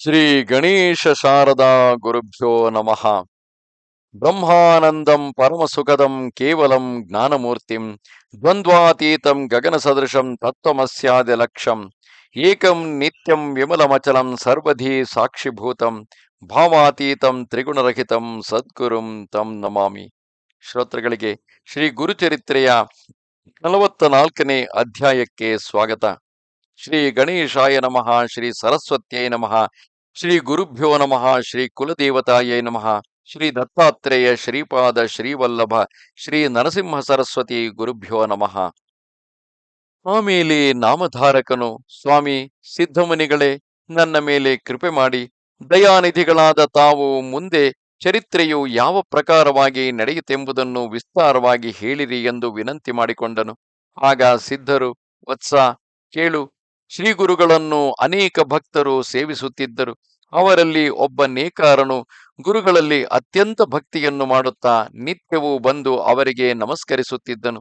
ಶ್ರೀ ಗಣೇಶ ಶಾರದಾ ಗುರುಭ್ಯೋ ನಮಃ. ಬ್ರಹ್ಮಾನಂದಂ ಪರಮಸುಖದಂ ಕೇವಲಂ ಜ್ಞಾನಮೂರ್ತಿಂ ದ್ವಂದ್ವಾತೀತಂ ಗಗನ ಸದೃಶಂ ತತ್ವಮಸ್ಯಾದಿ ಲಕ್ಷಂ ಏಕಂ ನಿತ್ಯಂ ವಿಮಲಮಚಲಂ ಸರ್ವಧಿ ಸಾಕ್ಷಿಭೂತಂ ಭಾವಾತೀತಂ ತ್ರಿಗುಣರಹಿತಂ ಸದ್ಗುರುಂ ತಂ ನಮಾಮಿ. ಶ್ರೋತೃಗಳಿಗೆ ಶ್ರೀ ಗುರುಚರಿತ್ರೆಯ ನಲವತ್ತ ನಾಲ್ಕನೇ ಅಧ್ಯಾಯಕ್ಕೆ ಸ್ವಾಗತ. ಶ್ರೀ ಗಣೇಶಾಯ ನಮಃ, ಶ್ರೀ ಸರಸ್ವತ್ಯೈ ನಮಃ ಶ್ರೀ ಗುರುಭ್ಯೋ ನಮಃ, ಶ್ರೀ ಕುಲದೇವತಾಯೇ ನಮಃ, ಶ್ರೀ ದತ್ತಾತ್ರೇಯ ಶ್ರೀಪಾದ ಶ್ರೀವಲ್ಲಭ, ಶ್ರೀ ನರಸಿಂಹ ಸರಸ್ವತಿ ಗುರುಭ್ಯೋ ನಮಃ. ಆಮೇಲೆ ನಾಮಧಾರಕನು, ಸ್ವಾಮಿ, ಸಿದ್ಧಮುನಿಗಳೇ, ನನ್ನ ಮೇಲೆ ಕೃಪೆ ಮಾಡಿ, ದಯಾನಿಧಿಗಳಾದ ತಾವು ಮುಂದೆ ಚರಿತ್ರೆಯು ಯಾವ ಪ್ರಕಾರವಾಗಿ ನಡೆಯಿತೆಂಬುದನ್ನು ವಿಸ್ತಾರವಾಗಿ ಹೇಳಿರಿ ಎಂದು ವಿನಂತಿ ಮಾಡಿಕೊಂಡನು. ಆಗ ಸಿದ್ಧರು, ವತ್ಸ, ಕೇಳು, ಶ್ರೀಗುರುಗಳನ್ನು ಅನೇಕ ಭಕ್ತರು ಸೇವಿಸುತ್ತಿದ್ದರು. ಅವರಲ್ಲಿ ಒಬ್ಬ ನೇಕಾರನು ಗುರುಗಳಲ್ಲಿ ಅತ್ಯಂತ ಭಕ್ತಿಯನ್ನು ಮಾಡುತ್ತಾ ನಿತ್ಯವೂ ಬಂದು ಅವರಿಗೆ ನಮಸ್ಕರಿಸುತ್ತಿದ್ದನು.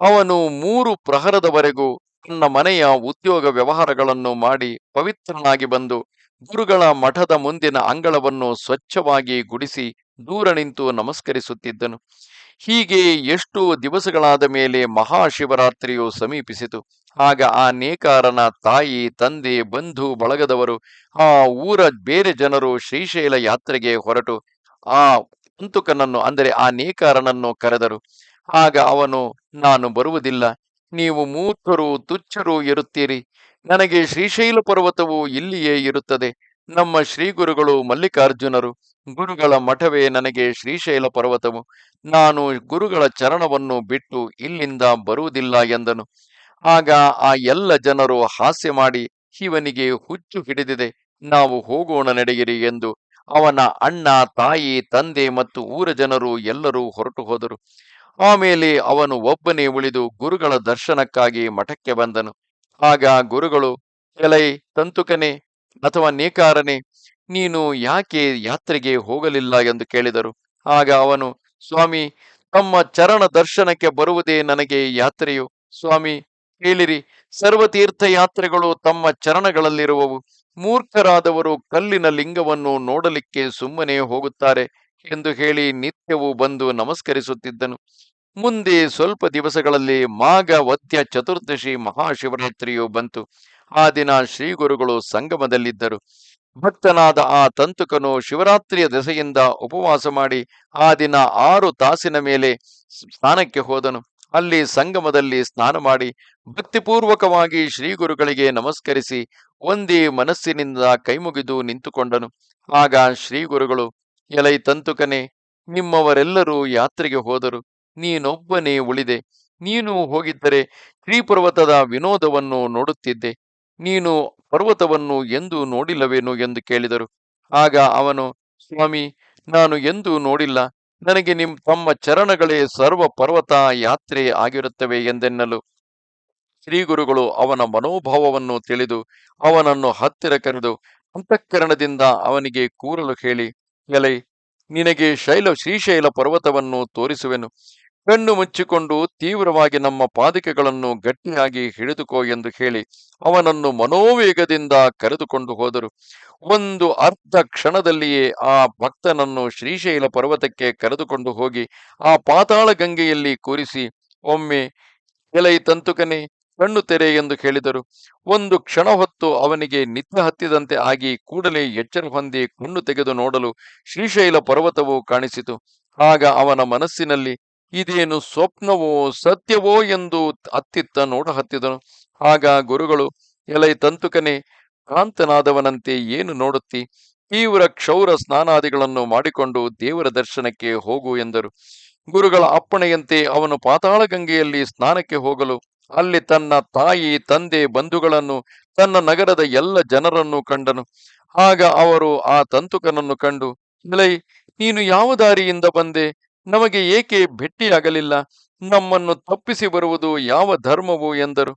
ಅವನು ಮೂರು ಪ್ರಹರದವರೆಗೂ ತನ್ನ ಮನೆಯ ಉದ್ಯೋಗ ವ್ಯವಹಾರಗಳನ್ನು ಮಾಡಿ ಪವಿತ್ರನಾಗಿ ಬಂದು ಗುರುಗಳ ಮಠದ ಮುಂದಿನ ಅಂಗಳವನ್ನು ಸ್ವಚ್ಛವಾಗಿ ಗುಡಿಸಿ ದೂರ ನಿಂತು ನಮಸ್ಕರಿಸುತ್ತಿದ್ದನು. ಹೀಗೆ ಎಷ್ಟು ದಿವಸಗಳಾದ ಮೇಲೆ ಮಹಾಶಿವರಾತ್ರಿಯು ಸಮೀಪಿಸಿತು. ಆಗ ಆ ನೇಕಾರನ ತಾಯಿ, ತಂದೆ, ಬಂಧು, ಬಳಗದವರು ಆ ಊರ ಬೇರೆ ಜನರು ಶ್ರೀಶೈಲ ಯಾತ್ರೆಗೆ ಹೊರಟು ಆ ಕುಂತುಕನನ್ನು, ಅಂದರೆ ಆ ನೇಕಾರನನ್ನು ಕರೆದರು. ಆಗ ಅವನು, ನಾನು ಬರುವುದಿಲ್ಲ. ನೀವು ಮೂರ್ಖರು, ತುಚ್ಛರು ಇರುತ್ತೀರಿ. ನನಗೆ ಶ್ರೀಶೈಲ ಪರ್ವತವು ಇಲ್ಲಿಯೇ ಇರುತ್ತದೆ. ನಮ್ಮ ಶ್ರೀಗುರುಗಳು ಮಲ್ಲಿಕಾರ್ಜುನರು. ಗುರುಗಳ ಮಠವೇ ನನಗೆ ಶ್ರೀಶೈಲ ಪರ್ವತವು. ನಾನು ಗುರುಗಳ ಚರಣವನ್ನು ಬಿಟ್ಟು ಇಲ್ಲಿಂದ ಬರುವುದಿಲ್ಲ ಎಂದನು. ಆಗ ಆ ಎಲ್ಲ ಜನರು ಹಾಸ್ಯ ಮಾಡಿ ಇವನಿಗೆ ಹುಚ್ಚು ಹಿಡಿದಿದೆ, ನಾವು ಹೋಗೋಣ ನಡೆಯಿರಿ ಎಂದು ಅವನ ಅಣ್ಣ, ತಾಯಿ, ತಂದೆ ಮತ್ತು ಊರ ಜನರು ಎಲ್ಲರೂ ಹೊರಟು ಹೋದರು. ಆಮೇಲೆ ಅವನು ಒಬ್ಬನೇ ಉಳಿದು ಗುರುಗಳ ದರ್ಶನಕ್ಕಾಗಿ ಮಠಕ್ಕೆ ಬಂದನು. ಆಗ ಗುರುಗಳು, ಎಲೈ, ತಂತುಕನೆ ಅಥವಾ ನೇಕಾರನೆ, ನೀನು ಯಾಕೆ ಯಾತ್ರೆಗೆ ಹೋಗಲಿಲ್ಲ? ಎಂದು ಕೇಳಿದರು. ಆಗ ಅವನು, ಸ್ವಾಮಿ, ತಮ್ಮ ಚರಣ ದರ್ಶನಕ್ಕೆ ಬರುವುದೇ ನನಗೆ ಯಾತ್ರೆಯು. ಸ್ವಾಮಿ ಕೇಳಿರಿ. ಸರ್ವ ಯಾತ್ರೆಗಳು ತಮ್ಮ ಚರಣಗಳಲ್ಲಿರುವವು. ಮೂರ್ಖರಾದವರು ಕಲ್ಲಿನ ಲಿಂಗವನ್ನು ನೋಡಲಿಕ್ಕೆ ಸುಮ್ಮನೆ ಹೋಗುತ್ತಾರೆ ಎಂದು ಹೇಳಿ ನಿತ್ಯವೂ ಬಂದು ನಮಸ್ಕರಿಸುತ್ತಿದ್ದನು. ಮುಂದೆ ಸ್ವಲ್ಪ ದಿವಸಗಳಲ್ಲಿ ಮಾಘ, ವದ್ಯ, ಚತುರ್ದಶಿ, ಮಹಾಶಿವರಾತ್ರಿಯು ಬಂತು. ಆ ದಿನ ಶ್ರೀ ಗುರುಗಳು ಸಂಗಮದಲ್ಲಿದ್ದರು. ಭಕ್ತನಾದ ಆ ತಂತುಕನು ಶಿವರಾತ್ರಿಯ ದೆಸೆಯಿಂದ ಉಪವಾಸ ಮಾಡಿ ಆ ದಿನ ಆರು ತಾಸಿನ ಮೇಲೆ ಸ್ನಾನಕ್ಕೆ ಹೋದನು. ಅಲ್ಲಿ ಸಂಗಮದಲ್ಲಿ ಸ್ನಾನ ಮಾಡಿ ಭಕ್ತಿಪೂರ್ವಕವಾಗಿ ಶ್ರೀ ಗುರುಗಳಿಗೆ ನಮಸ್ಕರಿಸಿ ಒಂದೇ ಮನಸ್ಸಿನಿಂದ ಕೈಮುಗಿದು ನಿಂತುಕೊಂಡನು. ಆಗ ಶ್ರೀ ಗುರುಗಳು, ಎಲೈ ತಂತುಕನೆ, ನಿಮ್ಮವರೆಲ್ಲರೂ ಯಾತ್ರೆಗೆ ಹೋದರು. ನೀನೊಬ್ಬನೇ ಉಳಿದೆ. ನೀನು ಹೋಗಿದ್ದರೆ ಶ್ರೀಪರ್ವತದ ವಿನೋದವನ್ನು ನೋಡುತ್ತಿದ್ದೆ. ನೀನು ಪರ್ವತವನ್ನು ಎಂದೂ ನೋಡಿಲ್ಲವೇನು ಎಂದು ಕೇಳಿದರು. ಆಗ ಅವನು, ಸ್ವಾಮಿ, ನಾನು ಎಂದೂ ನೋಡಿಲ್ಲ. ನನಗೆ ನಿಮ್ ತಮ್ಮ ಚರಣಗಳೇ ಸರ್ವ ಪರ್ವತ ಯಾತ್ರೆ ಆಗಿರುತ್ತವೆ ಎಂದೆನ್ನಲು. ಶ್ರೀ ಗುರುಗಳು ಅವನ ಮನೋಭಾವವನ್ನು ತಿಳಿದು ಅವನನ್ನು ಹತ್ತಿರ ಕರೆದು ಅಂತಃಕರಣದಿಂದ ಅವನಿಗೆ ಕೂರಲು ಹೇಳಿ, ಎಲೆ, ನಿನಗೆ ಶೈಲ ಶ್ರೀಶೈಲ ಪರ್ವತವನ್ನು ತೋರಿಸುವೆನು. ಕಣ್ಣು ಮುಚ್ಚಿಕೊಂಡು ತೀವ್ರವಾಗಿ ನಮ್ಮ ಪಾದಿಕೆಗಳನ್ನು ಗಟ್ಟಿಯಾಗಿ ಹಿಡಿದುಕೋ ಎಂದು ಹೇಳಿ ಅವನನ್ನು ಮನೋವೇಗದಿಂದ ಕರೆದುಕೊಂಡು ಹೋದರು. ಒಂದು ಅರ್ಧ ಕ್ಷಣದಲ್ಲಿಯೇ ಆ ಭಕ್ತನನ್ನು ಶ್ರೀಶೈಲ ಪರ್ವತಕ್ಕೆ ಕರೆದುಕೊಂಡು ಹೋಗಿ ಆ ಪಾತಾಳ ಗಂಗೆಯಲ್ಲಿ ಕೂರಿಸಿ, ಒಮ್ಮೆ ಎಲೈ ತಂತುಕನೆ, ಕಣ್ಣು ತೆರೆ ಎಂದು ಹೇಳಿದರು. ಒಂದು ಕ್ಷಣ ಹೊತ್ತು ಅವನಿಗೆ ನಿದ್ದೆ ಹತ್ತಿದಂತೆ ಆಗಿ ಕೂಡಲೇ ಎಚ್ಚರ ಹೊಂದಿ ಕಣ್ಣು ತೆಗೆದು ನೋಡಲು ಶ್ರೀಶೈಲ ಪರ್ವತವು ಕಾಣಿಸಿತು. ಆಗ ಅವನ ಮನಸ್ಸಿನಲ್ಲಿ ಇದೇನು ಸ್ವಪ್ನವೋ ಸತ್ಯವೋ ಎಂದು ಅತ್ತಿತ್ತ ನೋಡ ಹತ್ತಿದನು. ಆಗ ಗುರುಗಳು, ಎಲೈ ತಂತುಕನೆ, ಕಾಂತನಾದವನಂತೆ ಏನು ನೋಡುತ್ತಿ? ತೀವ್ರ ಕ್ಷೌರ ಸ್ನಾನಾದಿಗಳನ್ನು ಮಾಡಿಕೊಂಡು ದೇವರ ದರ್ಶನಕ್ಕೆ ಹೋಗು ಎಂದರು. ಗುರುಗಳ ಅಪ್ಪಣೆಯಂತೆ ಅವನು ಪಾತಾಳ ಗಂಗೆಯಲ್ಲಿ ಸ್ನಾನಕ್ಕೆ ಹೋಗಲು, ಅಲ್ಲಿ ತನ್ನ ತಾಯಿ, ತಂದೆ, ಬಂಧುಗಳನ್ನು, ತನ್ನ ನಗರದ ಎಲ್ಲ ಜನರನ್ನು ಕಂಡನು. ಆಗ ಅವರು ಆ ತಂತುಕನನ್ನು ಕಂಡು ಇಲೈ ನೀನು ಯಾವ ದಾರಿಯಿಂದ ಬಂದೆ? ನಮಗೆ ಏಕೆ ಭೆಟ್ಟಿಯಾಗಲಿಲ್ಲ? ನಮ್ಮನ್ನು ತಪ್ಪಿಸಿ ಬರುವುದು ಯಾವ ಧರ್ಮವು ಎಂದರು.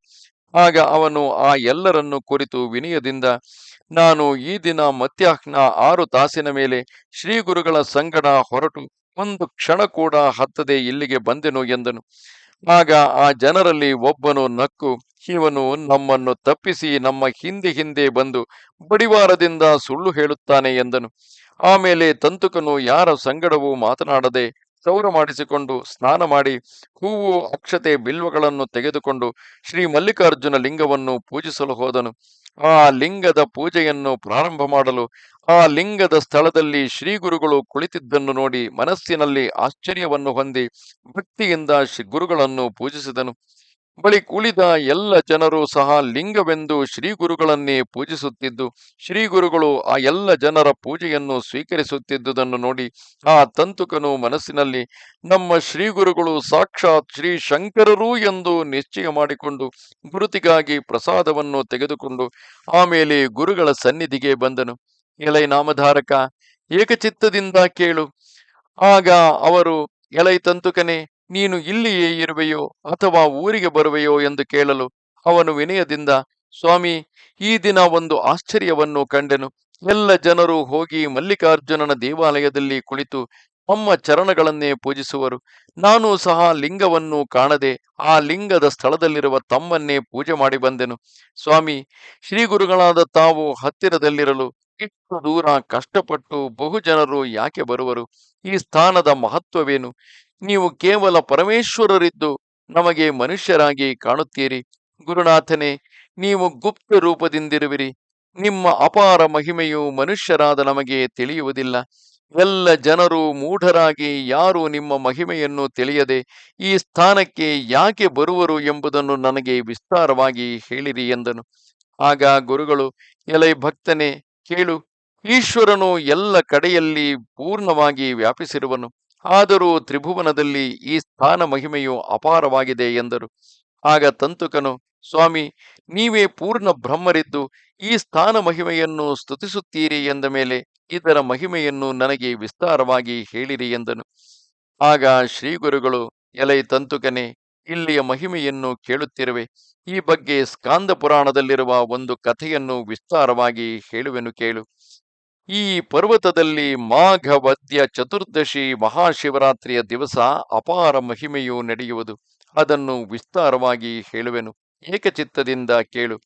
ಆಗ ಅವನು ಆ ಎಲ್ಲರನ್ನು ಕುರಿತು ವಿನಯದಿಂದ, ನಾನು ಈ ದಿನ ಮಧ್ಯಾಹ್ನ ಆರು ತಾಸಿನ ಮೇಲೆ ಶ್ರೀ ಗುರುಗಳ ಸಂಗಡ ಹೊರಟು, ಒಂದು ಕ್ಷಣ ಕೂಡ ಹತ್ತದೆ ಇಲ್ಲಿಗೆ ಬಂದೆನು ಎಂದನು. ಆಗ ಆ ಜನರಲ್ಲಿ ಒಬ್ಬನು ನಕ್ಕು, ಇವನು ನಮ್ಮನ್ನು ತಪ್ಪಿಸಿ ನಮ್ಮ ಹಿಂದೆ ಹಿಂದೆ ಬಂದು ಬಡಿವಾರದಿಂದ ಸುಳ್ಳು ಹೇಳುತ್ತಾನೆ ಎಂದನು. ಆಮೇಲೆ ತಂತುಕನು ಯಾರ ಸಂಗಡವೂ ಮಾತನಾಡದೆ ಕ್ಷೌರ ಮಾಡಿಸಿಕೊಂಡು ಸ್ನಾನ ಮಾಡಿ ಹೂವು, ಅಕ್ಷತೆ, ಬಿಲ್ವಗಳನ್ನು ತೆಗೆದುಕೊಂಡು ಶ್ರೀ ಮಲ್ಲಿಕಾರ್ಜುನ ಲಿಂಗವನ್ನು ಪೂಜಿಸಲು ಹೋದನು. ಆ ಲಿಂಗದ ಪೂಜೆಯನ್ನು ಪ್ರಾರಂಭ ಮಾಡಲು ಆ ಲಿಂಗದ ಸ್ಥಳದಲ್ಲಿ ಶ್ರೀ ಗುರುಗಳು ಕುಳಿತಿದ್ದನ್ನು ನೋಡಿ ಮನಸ್ಸಿನಲ್ಲಿ ಆಶ್ಚರ್ಯವನ್ನು ಹೊಂದಿ ಭಕ್ತಿಯಿಂದ ಶ್ರೀ ಗುರುಗಳನ್ನು ಪೂಜಿಸಿದನು. ಬಳಿ ಉಳಿದ ಎಲ್ಲ ಜನರು ಸಹ ಲಿಂಗವೆಂದು ಶ್ರೀ ಗುರುಗಳನ್ನೇ ಪೂಜಿಸುತ್ತಿದ್ದು, ಶ್ರೀ ಗುರುಗಳು ಆ ಎಲ್ಲ ಜನರ ಪೂಜೆಯನ್ನು ಸ್ವೀಕರಿಸುತ್ತಿದ್ದುದನ್ನು ನೋಡಿ ಆ ತಂತುಕನು ಮನಸ್ಸಿನಲ್ಲಿ, ನಮ್ಮ ಶ್ರೀ ಗುರುಗಳು ಸಾಕ್ಷಾತ್ ಶ್ರೀ ಶಂಕರರು ಎಂದು ನಿಶ್ಚಯ ಮಾಡಿಕೊಂಡು ಗುರುತಿಗಾಗಿ ಪ್ರಸಾದವನ್ನು ತೆಗೆದುಕೊಂಡು ಆಮೇಲೆ ಗುರುಗಳ ಸನ್ನಿಧಿಗೆ ಬಂದನು. ಎಲೈ ನಾಮಧಾರಕ, ಏಕಚಿತ್ತದಿಂದ ಕೇಳು. ಆಗ ಅವರು, ಎಲೈ ತಂತುಕನೇ ನೀನು ಇಲ್ಲಿಯೇ ಇರುವೆಯೋ ಅಥವಾ ಊರಿಗೆ ಬರುವೆಯೋ ಎಂದು ಕೇಳಲು ಅವನು ವಿನಯದಿಂದ, ಸ್ವಾಮಿ, ಈ ದಿನ ಒಂದು ಆಶ್ಚರ್ಯವನ್ನು ಕಂಡೆನು. ಎಲ್ಲ ಜನರು ಹೋಗಿ ಮಲ್ಲಿಕಾರ್ಜುನನ ದೇವಾಲಯದಲ್ಲಿ ಕುಳಿತು ತಮ್ಮ ಚರಣಗಳನ್ನೇ ಪೂಜಿಸುವರು. ನಾನು ಸಹ ಲಿಂಗವನ್ನು ಕಾಣದೆ ಆ ಲಿಂಗದ ಸ್ಥಳದಲ್ಲಿರುವ ತಮ್ಮನ್ನೇ ಪೂಜೆ ಮಾಡಿ ಬಂದೆನು. ಸ್ವಾಮಿ ಶ್ರೀ ಗುರುಗಳಾದ ತಾವು ಹತ್ತಿರದಲ್ಲಿರಲು ಇಷ್ಟು ದೂರ ಕಷ್ಟಪಟ್ಟು ಬಹು ಜನರು ಯಾಕೆ ಬರುವರು? ಈ ಸ್ಥಾನದ ಮಹತ್ವವೇನು? ನೀವು ಕೇವಲ ಪರಮೇಶ್ವರರಿದ್ದು ನಮಗೆ ಮನುಷ್ಯರಾಗಿ ಕಾಣುತ್ತೀರಿ. ಗುರುನಾಥನೇ, ನೀವು ಗುಪ್ತ ರೂಪದಿಂದಿರುವಿರಿ. ನಿಮ್ಮ ಅಪಾರ ಮಹಿಮೆಯು ಮನುಷ್ಯರಾದ ನಮಗೆ ತಿಳಿಯುವುದಿಲ್ಲ. ಎಲ್ಲ ಜನರು ಮೂಢರಾಗಿ ಯಾರು ನಿಮ್ಮ ಮಹಿಮೆಯನ್ನು ತಿಳಿಯದೆ ಈ ಸ್ಥಾನಕ್ಕೆ ಯಾಕೆ ಬರುವರು ಎಂಬುದನ್ನು ನನಗೆ ವಿಸ್ತಾರವಾಗಿ ಹೇಳಿರಿ ಎಂದನು. ಆಗ ಗುರುಗಳು, ಎಲೈ ಭಕ್ತನೇ, ಕೇಳು, ಈಶ್ವರನು ಎಲ್ಲ ಕಡೆಯಲ್ಲಿ ಪೂರ್ಣವಾಗಿ ವ್ಯಾಪಿಸಿರುವನು. ಆದರೂ ತ್ರಿಭುವನದಲ್ಲಿ ಈ ಸ್ಥಾನ ಮಹಿಮೆಯು ಅಪಾರವಾಗಿದೆ ಎಂದರು. ಆಗ ತಂತುಕನು, ಸ್ವಾಮಿ, ನೀವೇ ಪೂರ್ಣ ಬ್ರಹ್ಮರಿದ್ದು ಈ ಸ್ಥಾನ ಮಹಿಮೆಯನ್ನು ಸ್ತುತಿಸುತ್ತೀರಿ ಎಂದ ಮೇಲೆ ಇದರ ಮಹಿಮೆಯನ್ನು ನನಗೆ ವಿಸ್ತಾರವಾಗಿ ಹೇಳಿರಿ ಎಂದನು. ಆಗ ಶ್ರೀಗುರುಗಳು, ಎಲೈ ತಂತುಕನೇ, ಇಲ್ಲಿಯ ಮಹಿಮೆಯನ್ನು ಕೇಳುತ್ತಿರುವೆ. ಈ ಬಗ್ಗೆ ಸ್ಕಾಂದ ಪುರಾಣದಲ್ಲಿರುವ ಒಂದು ಕಥೆಯನ್ನು ವಿಸ್ತಾರವಾಗಿ ಹೇಳುವೆನು ಕೇಳು. ಈ ಪರ್ವತದಲ್ಲಿ ಮಾಘ ವದ್ಯ ಚತುರ್ದಶಿ ಮಹಾಶಿವರಾತ್ರಿಯ ದಿವಸ ಅಪಾರ ಮಹಿಮೆಯು ನಡೆಯುವುದು. ಅದನ್ನು ವಿಸ್ತಾರವಾಗಿ ಹೇಳುವೆನು. ಏಕಚಿತ್ತದಿಂದ ಕೇಳು.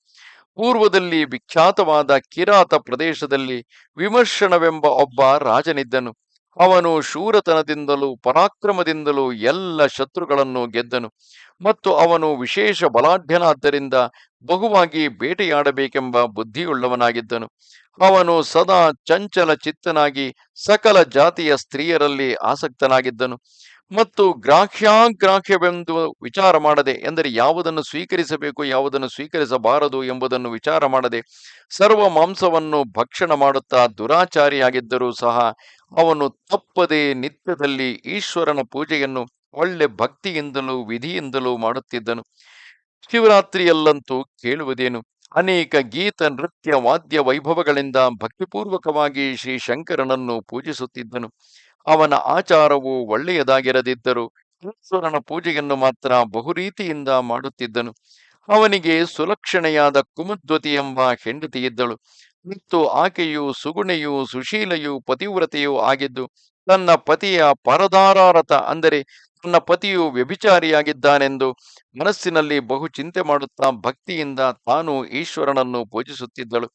ಪೂರ್ವದಲ್ಲಿ ವಿಖ್ಯಾತವಾದ ಕಿರಾತ ಪ್ರದೇಶದಲ್ಲಿ ವಿಮರ್ಶನವೆಂಬ ಒಬ್ಬ ರಾಜನಿದ್ದನು. ಅವನು ಶೂರತನದಿಂದಲೂ, ಪರಾಕ್ರಮದಿಂದಲೂ ಎಲ್ಲ ಶತ್ರುಗಳನ್ನು ಗೆದ್ದನು. ಮತ್ತು ಅವನು ವಿಶೇಷ ಬಲಾಢ್ಯನಾದ್ದರಿಂದ ಬಹುವಾಗಿ ಬೇಟೆಯಾಡಬೇಕೆಂಬ ಬುದ್ಧಿಯುಳ್ಳವನಾಗಿದ್ದನು. ಅವನು ಸದಾ ಚಂಚಲ ಚಿತ್ತನಾಗಿ ಸಕಲ ಜಾತಿಯ ಸ್ತ್ರೀಯರಲ್ಲಿ ಆಸಕ್ತನಾಗಿದ್ದನು. ಮತ್ತು ಗ್ರಾಹ್ಯಾಗ್ರಾಹ್ಯವೆಂದು ವಿಚಾರ ಮಾಡದೆ, ಎಂದರೆ ಯಾವುದನ್ನು ಸ್ವೀಕರಿಸಬೇಕು, ಯಾವುದನ್ನು ಸ್ವೀಕರಿಸಬಾರದು ಎಂಬುದನ್ನು ವಿಚಾರ ಮಾಡದೆ, ಸರ್ವ ಮಾಂಸವನ್ನು ಭಕ್ಷಣ ಮಾಡುತ್ತಾ ದುರಾಚಾರಿಯಾಗಿದ್ದರೂ ಸಹ ಅವನು ತಪ್ಪದೆ ನಿತ್ಯದಲ್ಲಿ ಈಶ್ವರನ ಪೂಜೆಯನ್ನು ಒಳ್ಳೆ ಭಕ್ತಿಯಿಂದಲೂ ವಿಧಿಯಿಂದಲೂ ಮಾಡುತ್ತಿದ್ದನು. ಶಿವರಾತ್ರಿಯಲ್ಲಂತೂ ಕೇಳುವುದೇನು? ಅನೇಕ ಗೀತ ನೃತ್ಯ ವಾದ್ಯ ವೈಭವಗಳಿಂದ ಭಕ್ತಿಪೂರ್ವಕವಾಗಿ ಶ್ರೀ ಶಂಕರನನ್ನು ಪೂಜಿಸುತ್ತಿದ್ದನು. ಅವನ ಆಚಾರವು ಒಳ್ಳೆಯದಾಗಿರದಿದ್ದರು ಈಶ್ವರನ ಪೂಜೆಯನ್ನು ಮಾತ್ರ ಬಹುರೀತಿಯಿಂದ ಮಾಡುತ್ತಿದ್ದನು. ಅವನಿಗೆ ಸುಲಕ್ಷಣೆಯಾದ ಕುಮದ್ವತಿ ಎಂಬ ಹೆಂಡತಿ ಇದ್ದಳು. ಮತ್ತು ಆಕೆಯು ಸುಗುಣೆಯು ಸುಶೀಲೆಯು ಪತಿವ್ರತೆಯೂ ಆಗಿದ್ದು, ತನ್ನ ಪತಿಯ ಪರದಾರಾರತ ಅಂದರೆ ತನ್ನ ಪತಿಯು ವ್ಯಭಿಚಾರಿಯಾಗಿದ್ದಾನೆಂದು ಮನಸ್ಸಿನಲ್ಲಿ ಬಹು ಚಿಂತೆ ಮಾಡುತ್ತಾ ಭಕ್ತಿಯಿಂದ ತಾನು ಈಶ್ವರನನ್ನು ಪೂಜಿಸುತ್ತಿದ್ದಳು.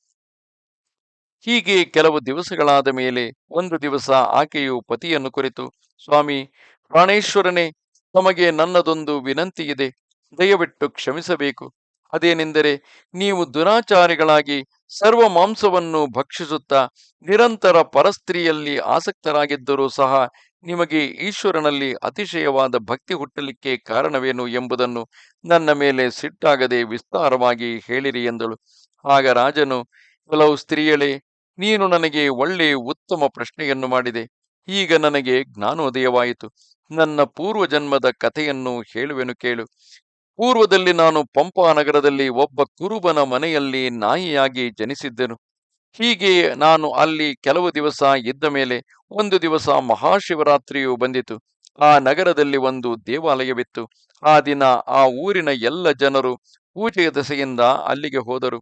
ಹೀಗೆ ಕೆಲವು ದಿವಸಗಳಾದ ಮೇಲೆ ಒಂದು ದಿವಸ ಆಕೆಯು ಪತಿಯನ್ನು ಕುರಿತು, ಸ್ವಾಮಿ, ಪ್ರಾಣೇಶ್ವರನೇ, ತಮಗೆ ನನ್ನದೊಂದು ವಿನಂತಿ ಇದೆ. ದಯವಿಟ್ಟು ಕ್ಷಮಿಸಬೇಕು. ಅದೇನೆಂದರೆ, ನೀವು ದುರಾಚಾರಿಗಳಾಗಿ ಸರ್ವ ಮಾಂಸವನ್ನು ಭಕ್ಷಿಸುತ್ತಾ ನಿರಂತರ ಪರಸ್ತ್ರೀಯಲ್ಲಿ ಆಸಕ್ತರಾಗಿದ್ದರೂ ಸಹ ನಿಮಗೆ ಈಶ್ವರನಲ್ಲಿ ಅತಿಶಯವಾದ ಭಕ್ತಿ ಹುಟ್ಟಲಿಕ್ಕೆ ಕಾರಣವೇನು ಎಂಬುದನ್ನು ನನ್ನ ಮೇಲೆ ಸಿಟ್ಟಾಗದೆ ವಿಸ್ತಾರವಾಗಿ ಹೇಳಿರಿ ಎಂದಳು. ಆಗ ರಾಜನು ಕೆಲವು ಸ್ತ್ರೀಯಳೇ ನೀನು ನನಗೆ ಒಳ್ಳೆ ಉತ್ತಮ ಪ್ರಶ್ನೆಯನ್ನು ಮಾಡಿದೆ. ಈಗ ನನಗೆ ಜ್ಞಾನೋದಯವಾಯಿತು. ನನ್ನ ಪೂರ್ವ ಜನ್ಮದ ಕಥೆಯನ್ನು ಹೇಳುವೆನು ಕೇಳು. ಪೂರ್ವದಲ್ಲಿ ನಾನು ಪಂಪಾ ನಗರದಲ್ಲಿ ಒಬ್ಬ ಕುರುಬನ ಮನೆಯಲ್ಲಿ ನಾಯಿಯಾಗಿ ಜನಿಸಿದ್ದೆನು. ಹೀಗೆ ನಾನು ಅಲ್ಲಿ ಕೆಲವು ದಿವಸ ಇದ್ದ ಮೇಲೆ ಒಂದು ದಿವಸ ಮಹಾಶಿವರಾತ್ರಿಯು ಬಂದಿತು. ಆ ನಗರದಲ್ಲಿ ಒಂದು ದೇವಾಲಯವಿತ್ತು. ಆ ದಿನ ಆ ಊರಿನ ಎಲ್ಲ ಜನರು ಪೂಜೆಯ ದೆಸೆಯಿಂದ ಅಲ್ಲಿಗೆ ಹೋದರು.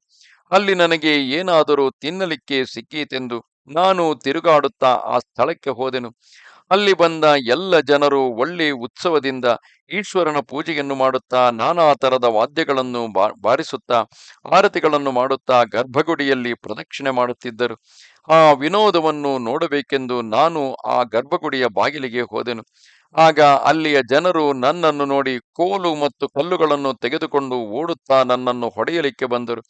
ಅಲ್ಲಿ ನನಗೆ ಏನಾದರೂ ತಿನ್ನಲಿಕ್ಕೆ ಸಿಕ್ಕೀತೆಂದು ನಾನು ತಿರುಗಾಡುತ್ತಾ ಆ ಸ್ಥಳಕ್ಕೆ ಹೋದೆನು. ಅಲ್ಲಿ ಬಂದ ಎಲ್ಲ ಜನರು ಒಳ್ಳೆ ಉತ್ಸವದಿಂದ ಈಶ್ವರನ ಪೂಜೆಯನ್ನು ಮಾಡುತ್ತಾ, ನಾನಾ ತರದ ವಾದ್ಯಗಳನ್ನು ಬಾರಿಸುತ್ತಾ, ಆರತಿಗಳನ್ನು ಮಾಡುತ್ತಾ ಗರ್ಭಗುಡಿಯಲ್ಲಿ ಪ್ರದಕ್ಷಿಣೆ ಮಾಡುತ್ತಿದ್ದರು. ಆ ವಿನೋದವನ್ನು ನೋಡಬೇಕೆಂದು ನಾನು ಆ ಗರ್ಭಗುಡಿಯ ಬಾಗಿಲಿಗೆ ಹೋದೆನು. ಆಗ ಅಲ್ಲಿಯ ಜನರು ನನ್ನನ್ನು ನೋಡಿ ಕೋಲು ಮತ್ತು ಕಲ್ಲುಗಳನ್ನು ತೆಗೆದುಕೊಂಡು ಓಡುತ್ತಾ ನನ್ನನ್ನು ಹೊಡೆಯಲಿಕ್ಕೆ ಬಂದರು.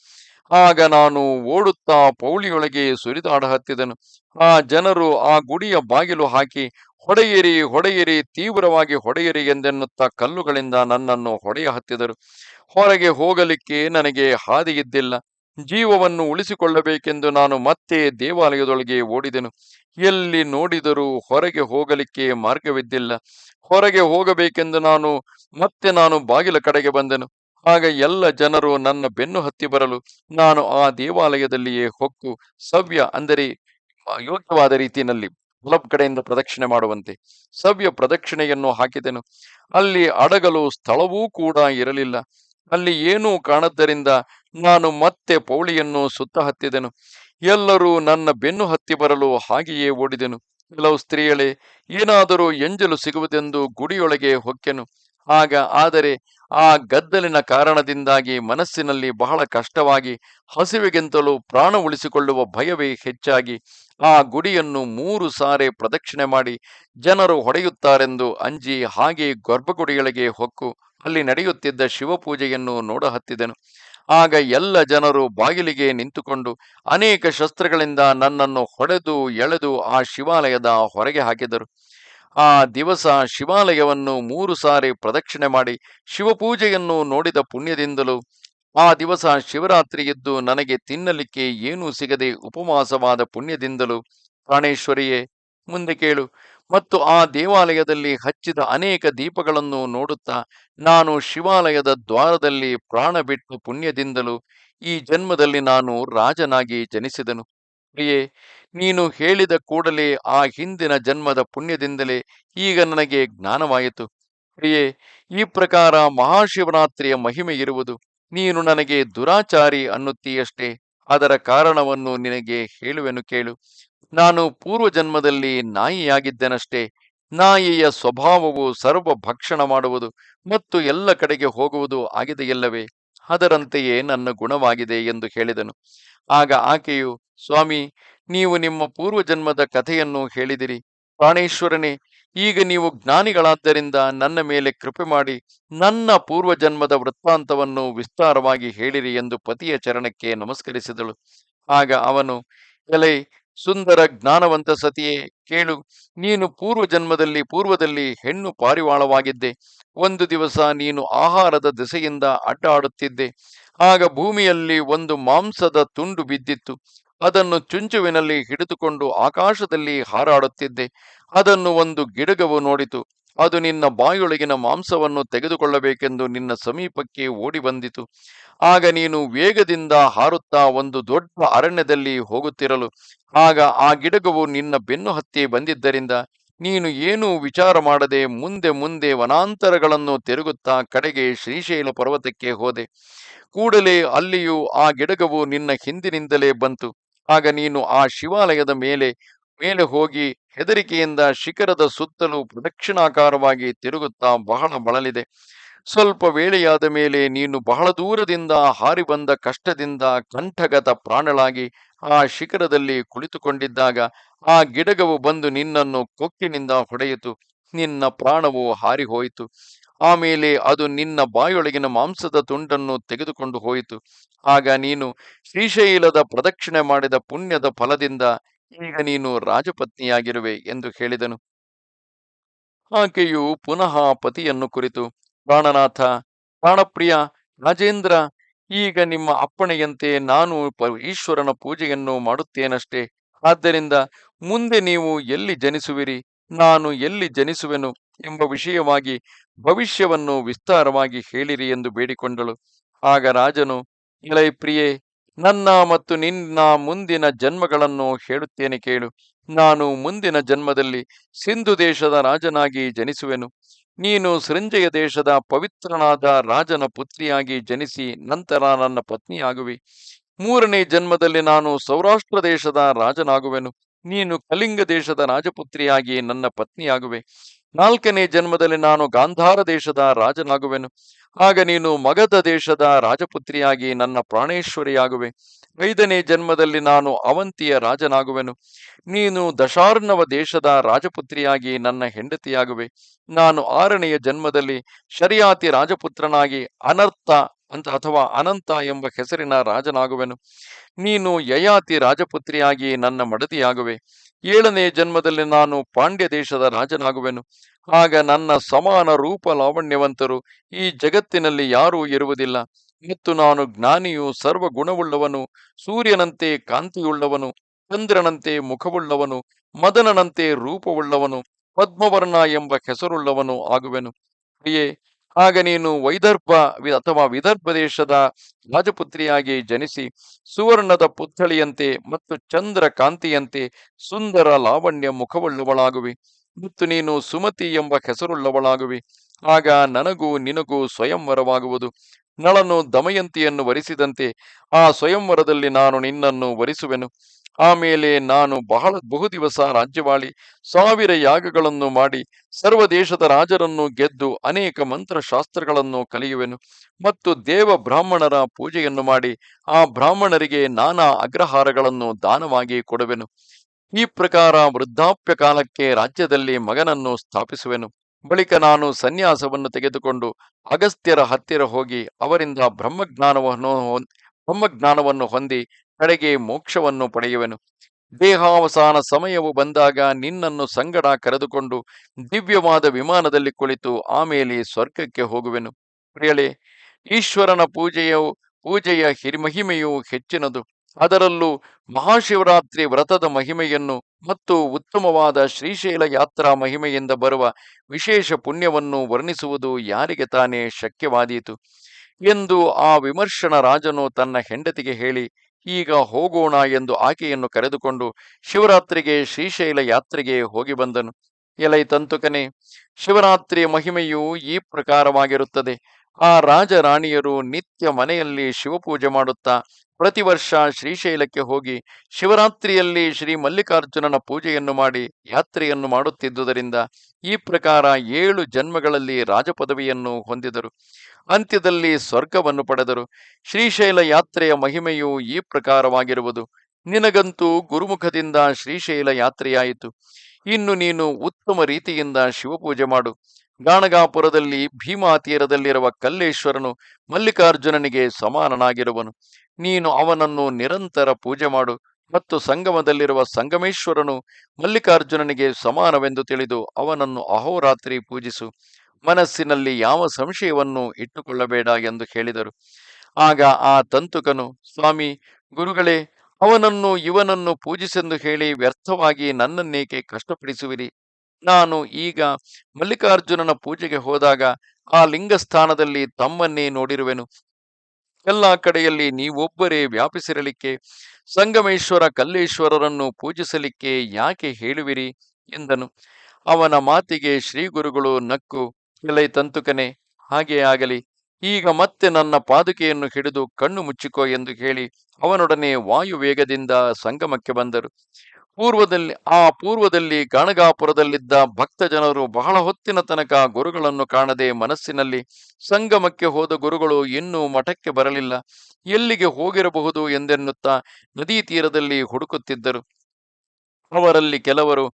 ಆಗ ನಾನು ಓಡುತ್ತಾ ಪೌಳಿಯೊಳಗೆ ಸುರಿದಾಡ ಹತ್ತಿದನು ಆ ಜನರು ಆ ಗುಡಿಯ ಬಾಗಿಲು ಹಾಕಿ, ಹೊಡೆಯಿರಿ ಹೊಡೆಯಿರಿ, ತೀವ್ರವಾಗಿ ಹೊಡೆಯಿರಿ ಎಂದೆನ್ನುತ್ತಾ ಕಲ್ಲುಗಳಿಂದ ನನ್ನನ್ನು ಹೊಡೆಯ ಹತ್ತಿದರು ಹೊರಗೆ ಹೋಗಲಿಕ್ಕೆ ನನಗೆ ಹಾದಿಯಿದ್ದಿಲ್ಲ. ಜೀವವನ್ನು ಉಳಿಸಿಕೊಳ್ಳಬೇಕೆಂದು ನಾನು ಮತ್ತೆ ದೇವಾಲಯದೊಳಗೆ ಓಡಿದೆನು. ಎಲ್ಲಿ ನೋಡಿದರೂ ಹೊರಗೆ ಹೋಗಲಿಕ್ಕೆ ಮಾರ್ಗವಿದ್ದಿಲ್ಲ. ಹೊರಗೆ ಹೋಗಬೇಕೆಂದು ನಾನು, ಮತ್ತೆ ನಾನು ಬಾಗಿಲ ಕಡೆಗೆ ಬಂದೆನು. ಆಗ ಎಲ್ಲ ಜನರು ನನ್ನ ಬೆನ್ನು ಹತ್ತಿ ಬರಲು, ನಾನು ಆ ದೇವಾಲಯದಲ್ಲಿಯೇ ಹೊಕ್ಕು, ಸವ್ಯ ಅಂದರೆ ಯೋಗ್ಯವಾದ ರೀತಿಯಲ್ಲಿ ಹೊಲಬ್ ಕಡೆಯಿಂದ ಪ್ರದಕ್ಷಿಣೆ ಮಾಡುವಂತೆ, ಸವ್ಯ ಪ್ರದಕ್ಷಿಣೆಯನ್ನು ಹಾಕಿದೆನು. ಅಲ್ಲಿ ಅಡಗಲು ಸ್ಥಳವೂ ಕೂಡ ಇರಲಿಲ್ಲ. ಅಲ್ಲಿ ಏನೂ ಕಾಣದ್ದರಿಂದ ನಾನು ಮತ್ತೆ ಪೌಳಿಯನ್ನು ಸುತ್ತ ಹತ್ತಿದೆನು. ಎಲ್ಲರೂ ನನ್ನ ಬೆನ್ನು ಹತ್ತಿ ಬರಲು ಹಾಗೆಯೇ ಓಡಿದೆನು. ಕೆಲವು ಸ್ತ್ರೀಯಳೇ ಏನಾದರೂ ಎಂಜಲು ಸಿಗುವುದೆಂದು ಗುಡಿಯೊಳಗೆ ಹೊಕ್ಕೆನು. ಆಗ ಆದರೆ ಆ ಗದ್ದಲಿನ ಕಾರಣದಿಂದಾಗಿ ಮನಸ್ಸಿನಲ್ಲಿ ಬಹಳ ಕಷ್ಟವಾಗಿ ಹಸಿವೆಗಿಂತಲೂ ಪ್ರಾಣ ಉಳಿಸಿಕೊಳ್ಳುವ ಭಯವೇ ಹೆಚ್ಚಾಗಿ ಆ ಗುಡಿಯನ್ನು ಮೂರು ಸಾರೆ ಪ್ರದಕ್ಷಿಣೆ ಮಾಡಿ ಜನರು ಹೊಡೆಯುತ್ತಾರೆಂದು ಅಂಜಿ ಹಾಗೆ ಗರ್ಭಗುಡಿಯೊಳಗೆ ಹೊಕ್ಕು ಅಲ್ಲಿ ನಡೆಯುತ್ತಿದ್ದ ಶಿವಪೂಜೆಯನ್ನು ನೋಡ ಹತ್ತಿದೆನು ಆಗ ಎಲ್ಲ ಜನರು ಬಾಗಿಲಿಗೆ ನಿಂತುಕೊಂಡು ಅನೇಕ ಶಸ್ತ್ರಗಳಿಂದ ನನ್ನನ್ನು ಹೊಡೆದು ಎಳೆದು ಆ ಶಿವಾಲಯದ ಹೊರಗೆ ಹಾಕಿದರು. ಆ ದಿವಸ ಶಿವಾಲಯವನ್ನು ಮೂರು ಸಾರಿ ಪ್ರದಕ್ಷಿಣೆ ಮಾಡಿ ಶಿವಪೂಜೆಯನ್ನು ನೋಡಿದ ಪುಣ್ಯದಿಂದಲೂ, ಆ ದಿವಸ ಶಿವರಾತ್ರಿ ಇದ್ದು ನನಗೆ ತಿನ್ನಲಿಕ್ಕೆ ಏನೂ ಸಿಗದೆ ಉಪವಾಸವಾದ ಪುಣ್ಯದಿಂದಲೂ, ಪ್ರಾಣೇಶ್ವರಿಯೇ, ಮುಂದೆ ಕೇಳು. ಮತ್ತು ಆ ದೇವಾಲಯದಲ್ಲಿ ಹಚ್ಚಿದ ಅನೇಕ ದೀಪಗಳನ್ನು ನೋಡುತ್ತಾ ನಾನು ಶಿವಾಲಯದ ದ್ವಾರದಲ್ಲಿ ಪ್ರಾಣ ಬಿಟ್ಟು ಪುಣ್ಯದಿಂದಲೂ, ಈ ಜನ್ಮದಲ್ಲಿ ನಾನು ರಾಜನಾಗಿ ಜನಿಸಿದನು. ಪ್ರಿಯೇ, ನೀನು ಹೇಳಿದ ಕೂಡಲೇ ಆ ಹಿಂದಿನ ಜನ್ಮದ ಪುಣ್ಯದಿಂದಲೇ ಈಗ ನನಗೆ ಜ್ಞಾನವಾಯಿತು. ಪ್ರಿಯೆ, ಈ ಪ್ರಕಾರ ಮಹಾಶಿವರಾತ್ರಿಯ ಮಹಿಮೆ ಇರುವುದು ನೀನು ನನಗೆ ದುರಾಚಾರಿ ಅನ್ನುತ್ತೀಯಷ್ಟೇ. ಅದರ ಕಾರಣವನ್ನು ನಿನಗೆ ಹೇಳುವೆನು ಕೇಳು. ನಾನು ಪೂರ್ವ ಜನ್ಮದಲ್ಲಿ ನಾಯಿಯಾಗಿದ್ದೇನಷ್ಟೇ. ನಾಯಿಯ ಸ್ವಭಾವವು ಸರ್ವ ಭಕ್ಷಣ ಮಾಡುವುದು ಮತ್ತು ಎಲ್ಲ ಕಡೆಗೆ ಹೋಗುವುದು ಆಗಿದೆಯಲ್ಲವೇ? ಅದರಂತೆಯೇ ನನ್ನ ಗುಣವಾಗಿದೆ ಎಂದು ಹೇಳಿದನು. ಆಗ ಆಕೆಯು, ಸ್ವಾಮಿ, ನೀವು ನಿಮ್ಮ ಪೂರ್ವಜನ್ಮದ ಕಥೆಯನ್ನು ಹೇಳಿದಿರಿ. ಪ್ರಾಣೇಶ್ವರನೇ, ಈಗ ನೀವು ಜ್ಞಾನಿಗಳಾದ್ದರಿಂದ ನನ್ನ ಮೇಲೆ ಕೃಪೆ ಮಾಡಿ ನನ್ನ ಪೂರ್ವ ಜನ್ಮದ ವೃತ್ತಾಂತವನ್ನು ವಿಸ್ತಾರವಾಗಿ ಹೇಳಿರಿ ಎಂದು ಪತಿಯ ಚರಣಕ್ಕೆ ನಮಸ್ಕರಿಸಿದಳು. ಆಗ ಅವನು, ಎಲೈ ಸುಂದರ ಜ್ಞಾನವಂತ ಸತಿಯೇ, ಕೇಳು, ನೀನು ಪೂರ್ವ ಜನ್ಮದಲ್ಲಿ, ಪೂರ್ವದಲ್ಲಿ ಹೆಣ್ಣು ಪಾರಿವಾಳವಾಗಿದ್ದೆ. ಒಂದು ದಿವಸ ನೀನು ಆಹಾರದ ದಿಸೆಯಿಂದ ಅಡ್ಡಾಡುತ್ತಿದ್ದೆ. ಆಗ ಭೂಮಿಯಲ್ಲಿ ಒಂದು ಮಾಂಸದ ತುಂಡು ಬಿದ್ದಿತ್ತು. ಅದನ್ನು ಚುಂಚುವಿನಲ್ಲಿ ಹಿಡಿದುಕೊಂಡು ಆಕಾಶದಲ್ಲಿ ಹಾರಾಡುತ್ತಿದ್ದೆ. ಅದನ್ನು ಒಂದು ಗಿಡಗವು ನೋಡಿತು. ಅದು ನಿನ್ನ ಬಾಯೊಳಗಿನ ಮಾಂಸವನ್ನು ತೆಗೆದುಕೊಳ್ಳಬೇಕೆಂದು ನಿನ್ನ ಸಮೀಪಕ್ಕೆ ಓಡಿ ಬಂದಿತು. ಆಗ ನೀನು ವೇಗದಿಂದ ಹಾರುತ್ತಾ ಒಂದು ದೊಡ್ಡ ಅರಣ್ಯದಲ್ಲಿ ಹೋಗುತ್ತಿರಲು. ಆಗ ಆ ಗಿಡಗವು ನಿನ್ನ ಬೆನ್ನು ಹತ್ತಿ ಬಂದಿದ್ದರಿಂದ ನೀನು ಏನೂ ವಿಚಾರ ಮಾಡದೆ ಮುಂದೆ ಮುಂದೆ ವನಾಂತರಗಳನ್ನು ತಿರುಗುತ್ತಾ ಕಡೆಗೆ ಶ್ರೀಶೈಲ ಪರ್ವತಕ್ಕೆ ಹೋದೆ. ಕೂಡಲೇ ಅಲ್ಲಿಯೂ ಆ ಗಿಡಗವು ನಿನ್ನ ಹಿಂದಿನಿಂದಲೇ ಬಂತು. ಆಗ ನೀನು ಆ ಶಿವಾಲಯದ ಮೇಲೆ ಮೇಲೆ ಹೋಗಿ ಹೆದರಿಕೆಯಿಂದ ಶಿಖರದ ಸುತ್ತಲೂ ಪ್ರದಕ್ಷಿಣಾಕಾರವಾಗಿ ತಿರುಗುತ್ತಾ ಬಹಳ ಬಳಲಿದೆ. ಸ್ವಲ್ಪ ವೇಳೆಯಾದ ಮೇಲೆ ನೀನು ಬಹಳ ದೂರದಿಂದ ಹಾರಿ ಬಂದ ಕಷ್ಟದಿಂದ ಕಂಠಗತ ಪ್ರಾಣಳಾಗಿ ಆ ಶಿಖರದಲ್ಲಿ ಕುಳಿತುಕೊಂಡಿದ್ದಾಗ ಆ ಗಿಡಗವು ಬಂದು ನಿನ್ನನ್ನು ಕೊಕ್ಕಿನಿಂದ ಹೊಡೆಯಿತು. ನಿನ್ನ ಪ್ರಾಣವು ಹಾರಿ ಹೋಯಿತು ಆಮೇಲೆ ಅದು ನಿನ್ನ ಬಾಯೊಳಗಿನ ಮಾಂಸದ ತುಂಡನ್ನು ತೆಗೆದುಕೊಂಡು ಹೋಯಿತು. ಆಗ ನೀನು ಶ್ರೀಶೈಲದ ಪ್ರದಕ್ಷಿಣೆ ಮಾಡಿದ ಪುಣ್ಯದ ಫಲದಿಂದ ಈಗ ನೀನು ರಾಜಪತ್ನಿಯಾಗಿರುವೆ ಎಂದು ಹೇಳಿದನು. ಆಕೆಯು ಪುನಃ ಪತಿಯನ್ನು ಕುರಿತು ಪ್ರಾಣನಾಥ ಪ್ರಾಣಪ್ರಿಯ ರಾಜೇಂದ್ರ, ಈಗ ನಿಮ್ಮ ಅಪ್ಪಣೆಯಂತೆ ನಾನು ಈಶ್ವರನ ಪೂಜೆಯನ್ನು ಮಾಡುತ್ತೇನಷ್ಟೇ. ಆದ್ದರಿಂದ ಮುಂದೆ ನೀವು ಎಲ್ಲಿ ಜನಿಸುವಿರಿ? ನಾನು ಎಲ್ಲಿ ಜನಿಸುವೆನು? ಎಂಬ ವಿಷಯವಾಗಿ ಭವಿಷ್ಯವನ್ನು ವಿಸ್ತಾರವಾಗಿ ಹೇಳಿರಿ ಎಂದು ಬೇಡಿಕೊಂಡಳು. ಆಗ ರಾಜನು ಇಲೈ ಪ್ರಿಯೆ ನನ್ನ ಮತ್ತು ನಿನ್ನ ಮುಂದಿನ ಜನ್ಮಗಳನ್ನು ಹೇಳುತ್ತೇನೆ ಕೇಳು. ನಾನು ಮುಂದಿನ ಜನ್ಮದಲ್ಲಿ ಸಿಂಧು ದೇಶದ ರಾಜನಾಗಿ ಜನಿಸುವೆನು. ನೀನು ಸೃಂಜಯ ದೇಶದ ಪವಿತ್ರನಾದ ರಾಜನ ಪುತ್ರಿಯಾಗಿ ಜನಿಸಿ ನಂತರ ನನ್ನ ಪತ್ನಿಯಾಗುವಿ. ಮೂರನೇ ಜನ್ಮದಲ್ಲಿ ನಾನು ಸೌರಾಷ್ಟ್ರ ದೇಶದ ರಾಜನಾಗುವೆನು. ನೀನು ಕಲಿಂಗ ದೇಶದ ರಾಜಪುತ್ರಿಯಾಗಿ ನನ್ನ ಪತ್ನಿಯಾಗುವೆ. ನಾಲ್ಕನೇ ಜನ್ಮದಲ್ಲಿ ನಾನು ಗಾಂಧಾರ ದೇಶದ ರಾಜನಾಗುವೆನು. ಆಗ ನೀನು ಮಗಧ ದೇಶದ ರಾಜಪುತ್ರಿಯಾಗಿ ನನ್ನ ಪ್ರಾಣೇಶ್ವರಿಯಾಗುವೆ. ಐದನೇ ಜನ್ಮದಲ್ಲಿ ನಾನು ಅವಂತಿಯ ರಾಜನಾಗುವೆನು. ನೀನು ದಶಾರ್ಣವ ದೇಶದ ರಾಜಪುತ್ರಿಯಾಗಿ ನನ್ನ ಹೆಂಡತಿಯಾಗುವೆ. ನಾನು ಆರನೆಯ ಜನ್ಮದಲ್ಲಿ ಶರಿಯಾತಿ ರಾಜಪುತ್ರನಾಗಿ ಅನರ್ಥ ಅಂತ ಅಥವಾ ಅನಂತ ಎಂಬ ಹೆಸರಿನ ರಾಜನಾಗುವೆನು. ನೀನು ಯಯಾತಿ ರಾಜಪುತ್ರಿಯಾಗಿ ನನ್ನ ಮಡದಿಯಾಗುವೆ. ಏಳನೇ ಜನ್ಮದಲ್ಲಿ ನಾನು ಪಾಂಡ್ಯ ದೇಶದ ರಾಜನಾಗುವೆನು. ಆಗ ನನ್ನ ಸಮಾನ ರೂಪ ಲಾವಣ್ಯವಂತರು ಈ ಜಗತ್ತಿನಲ್ಲಿ ಯಾರೂ ಇರುವುದಿಲ್ಲ. ಮತ್ತು ನಾನು ಜ್ಞಾನಿಯು ಸರ್ವ ಗುಣವುಳ್ಳವನು ಸೂರ್ಯನಂತೆ ಕಾಂತಿಯುಳ್ಳವನು, ಚಂದ್ರನಂತೆ ಮುಖವುಳ್ಳವನು, ಮದನನಂತೆ ರೂಪವುಳ್ಳವನು, ಪದ್ಮವರ್ಣ ಎಂಬ ಹೆಸರುಳ್ಳವನು ಆಗುವೆನು. ಪ್ರಿಯೇ ಆಗ ನೀನು ವೈದರ್ಭ ಅಥವಾ ವಿದರ್ಭ ದೇಶದ ರಾಜಪುತ್ರಿಯಾಗಿ ಜನಿಸಿ, ಸುವರ್ಣದ ಪುತ್ಥಳಿಯಂತೆ ಮತ್ತು ಚಂದ್ರ ಕಾಂತಿಯಂತೆ ಸುಂದರ ಲಾವಣ್ಯ ಮುಖವುಳ್ಳವಳಾಗುವಿ ಮತ್ತು ನೀನು ಸುಮತಿ ಎಂಬ ಹೆಸರುಳ್ಳವಳಾಗುವೆ. ಆಗ ನನಗೂ ನಿನಗೂ ಸ್ವಯಂವರವಾಗುವುದು. ನಳನು ದಮಯಂತಿಯನ್ನು ವರಿಸಿದಂತೆ ಆ ಸ್ವಯಂವರದಲ್ಲಿ ನಾನು ನಿನ್ನನ್ನು ವರಿಸುವೆನು. ಆಮೇಲೆ ನಾನು ಬಹಳ ಬಹು ದಿವಸ ರಾಜ್ಯವಾಳಿ ಸಾವಿರ ಯಾಗಗಳನ್ನು ಮಾಡಿ ಸರ್ವ ದೇಶದ ರಾಜರನ್ನು ಗೆದ್ದು ಅನೇಕ ಮಂತ್ರಶಾಸ್ತ್ರಗಳನ್ನು ಕಲಿಯುವೆನು ಮತ್ತು ದೇವ ಬ್ರಾಹ್ಮಣರ ಪೂಜೆಯನ್ನು ಮಾಡಿ ಆ ಬ್ರಾಹ್ಮಣರಿಗೆ ನಾನಾ ಅಗ್ರಹಾರಗಳನ್ನು ದಾನವಾಗಿ ಕೊಡುವೆನು. ಈ ಪ್ರಕಾರ ವೃದ್ಧಾಪ್ಯ ಕಾಲಕ್ಕೆ ರಾಜ್ಯದಲ್ಲಿ ಮಗನನ್ನು ಸ್ಥಾಪಿಸುವೆನು. ಬಳಿಕ ನಾನು ಸನ್ಯಾಸವನ್ನು ತೆಗೆದುಕೊಂಡು ಅಗಸ್ತ್ಯರ ಹತ್ತಿರ ಹೋಗಿ ಅವರಿಂದ ಬ್ರಹ್ಮಜ್ಞಾನವನ್ನು ಬ್ರಹ್ಮಜ್ಞಾನವನ್ನು ಹೊಂದಿ ಕಡೆಗೆ ಮೋಕ್ಷವನ್ನು ಪಡೆಯುವೆನು. ದೇಹಾವಸಾನ ಸಮಯವು ಬಂದಾಗ ನಿನ್ನನ್ನು ಸಂಗಡ ಕರೆದುಕೊಂಡು ದಿವ್ಯವಾದ ವಿಮಾನದಲ್ಲಿ ಕುಳಿತು ಆಮೇಲೆ ಸ್ವರ್ಗಕ್ಕೆ ಹೋಗುವೆನು. ಪ್ರಿಯಳೇ, ಈಶ್ವರನ ಪೂಜೆಯು, ಪೂಜೆಯ ಹಿರಿಮಹಿಮೆಯು ಹೆಚ್ಚಿನದು. ಅದರಲ್ಲೂ ಮಹಾಶಿವರಾತ್ರಿ ವ್ರತದ ಮಹಿಮೆಯನ್ನು ಮತ್ತು ಉತ್ತಮವಾದ ಶ್ರೀಶೈಲ ಯಾತ್ರಾ ಮಹಿಮೆಯಿಂದ ಬರುವ ವಿಶೇಷ ಪುಣ್ಯವನ್ನು ವರ್ಣಿಸುವುದು ಯಾರಿಗೆ ತಾನೇ ಶಕ್ಯವಾದೀತು? ಎಂದು ಆ ವಿಮರ್ಶನ ರಾಜನು ತನ್ನ ಹೆಂಡತಿಗೆ ಹೇಳಿ ಈಗ ಹೋಗೋಣ ಎಂದು ಆಕೆಯನ್ನು ಕರೆದುಕೊಂಡು ಶಿವರಾತ್ರಿಗೆ ಶ್ರೀಶೈಲ ಯಾತ್ರೆಗೆ ಹೋಗಿ ಬಂದನು. ಎಲೈ ತಂತುಕನೆ ಶಿವರಾತ್ರಿಯ ಮಹಿಮೆಯು ಈ ಪ್ರಕಾರವಾಗಿರುತ್ತದೆ. ಆ ರಾಜ ರಾಣಿಯರು ನಿತ್ಯ ಮನೆಯಲ್ಲಿ ಶಿವಪೂಜೆ ಮಾಡುತ್ತಾ ಪ್ರತಿ ವರ್ಷ ಶ್ರೀಶೈಲಕ್ಕೆ ಹೋಗಿ ಶಿವರಾತ್ರಿಯಲ್ಲಿ ಶ್ರೀ ಮಲ್ಲಿಕಾರ್ಜುನನ ಪೂಜೆಯನ್ನು ಮಾಡಿ ಯಾತ್ರೆಯನ್ನು ಮಾಡುತ್ತಿದ್ದುದರಿಂದ ಈ ಪ್ರಕಾರ ಏಳು ಜನ್ಮಗಳಲ್ಲಿ ರಾಜಪದವಿಯನ್ನು ಹೊಂದಿದರು. ಅಂತ್ಯದಲ್ಲಿ ಸ್ವರ್ಗವನ್ನು ಪಡೆದರು. ಶ್ರೀಶೈಲ ಯಾತ್ರೆಯ ಮಹಿಮೆಯು ಈ ಪ್ರಕಾರವಾಗಿರುವುದು. ನಿನಗಂತೂ ಗುರುಮುಖದಿಂದ ಶ್ರೀಶೈಲ ಯಾತ್ರೆಯಾಯಿತು. ಇನ್ನು ನೀನು ಉತ್ತಮ ರೀತಿಯಿಂದ ಶಿವಪೂಜೆ ಮಾಡು. ಗಾಣಗಾಪುರದಲ್ಲಿ ಭೀಮಾ ತೀರದಲ್ಲಿರುವ ಕಲ್ಲೇಶ್ವರನು ಮಲ್ಲಿಕಾರ್ಜುನನಿಗೆ ಸಮಾನನಾಗಿರುವನು. ನೀನು ಅವನನ್ನು ನಿರಂತರ ಪೂಜೆ ಮಾಡು. ಮತ್ತು ಸಂಗಮದಲ್ಲಿರುವ ಸಂಗಮೇಶ್ವರನು ಮಲ್ಲಿಕಾರ್ಜುನನಿಗೆ ಸಮಾನವೆಂದು ತಿಳಿದು ಅವನನ್ನು ಅಹೋರಾತ್ರಿ ಪೂಜಿಸು. ಮನಸ್ಸಿನಲ್ಲಿ ಯಾವ ಸಂಶಯವನ್ನು ಇಟ್ಟುಕೊಳ್ಳಬೇಡ ಎಂದು ಹೇಳಿದರು. ಆಗ ಆ ತಂತುಕನು, ಸ್ವಾಮಿ, ಗುರುಗಳೇ, ಅವನನ್ನು ಇವನನ್ನು ಪೂಜಿಸೆಂದು ಹೇಳಿ ವ್ಯರ್ಥವಾಗಿ ನನ್ನನ್ನೇಕೆ ಕಷ್ಟಪಡಿಸುವಿರಿ? ನಾನು ಈಗ ಮಲ್ಲಿಕಾರ್ಜುನನ ಪೂಜೆಗೆ ಹೋದಾಗ ಆ ಲಿಂಗಸ್ಥಾನದಲ್ಲಿ ತಮ್ಮನ್ನೇ ನೋಡಿರುವೆನು. ಎಲ್ಲ ಕಡೆಯಲ್ಲಿ ನೀವೊಬ್ಬರೇ ವ್ಯಾಪಿಸಿರಲಿಕ್ಕೆ, ಸಂಗಮೇಶ್ವರ ಕಲ್ಲೇಶ್ವರರನ್ನು ಪೂಜಿಸಲಿಕ್ಕೆ ಯಾಕೆ ಹೇಳುವಿರಿ? ಎಂದನು. ಅವನ ಮಾತಿಗೆ ಶ್ರೀ ಗುರುಗಳು ನಕ್ಕು ಎಲೈ ತಂತುಕನೆ ಹಾಗೆ ಆಗಲಿ. ಈಗ ಮತ್ತೆ ನನ್ನ ಪಾದುಕೆಯನ್ನು ಹಿಡಿದು ಕಣ್ಣು ಮುಚ್ಚಿಕೋ ಎಂದು ಹೇಳಿ ಅವನೊಡನೆ ವಾಯುವೇಗದಿಂದ ಸಂಗಮಕ್ಕೆ ಬಂದರು. ಪೂರ್ವದಲ್ಲಿ, ಆ ಪೂರ್ವದಲ್ಲಿ ಗಾಣಗಾಪುರದಲ್ಲಿದ್ದ ಭಕ್ತ ಜನರು ಬಹಳ ಹೊತ್ತಿನ ತನಕ ಗುರುಗಳನ್ನು ಕಾಣದೆ ಮನಸ್ಸಿನಲ್ಲಿ ಸಂಗಮಕ್ಕೆ ಹೋದ ಗುರುಗಳು ಇನ್ನೂ ಮಠಕ್ಕೆ ಬರಲಿಲ್ಲ. ಎಲ್ಲಿಗೆ ಹೋಗಿರಬಹುದು ಎಂದೆನ್ನುತ್ತಾ ನದಿ ತೀರದಲ್ಲಿ ಹುಡುಕುತ್ತಿದ್ದರು. ಅವರಲ್ಲಿ ಕೆಲವರು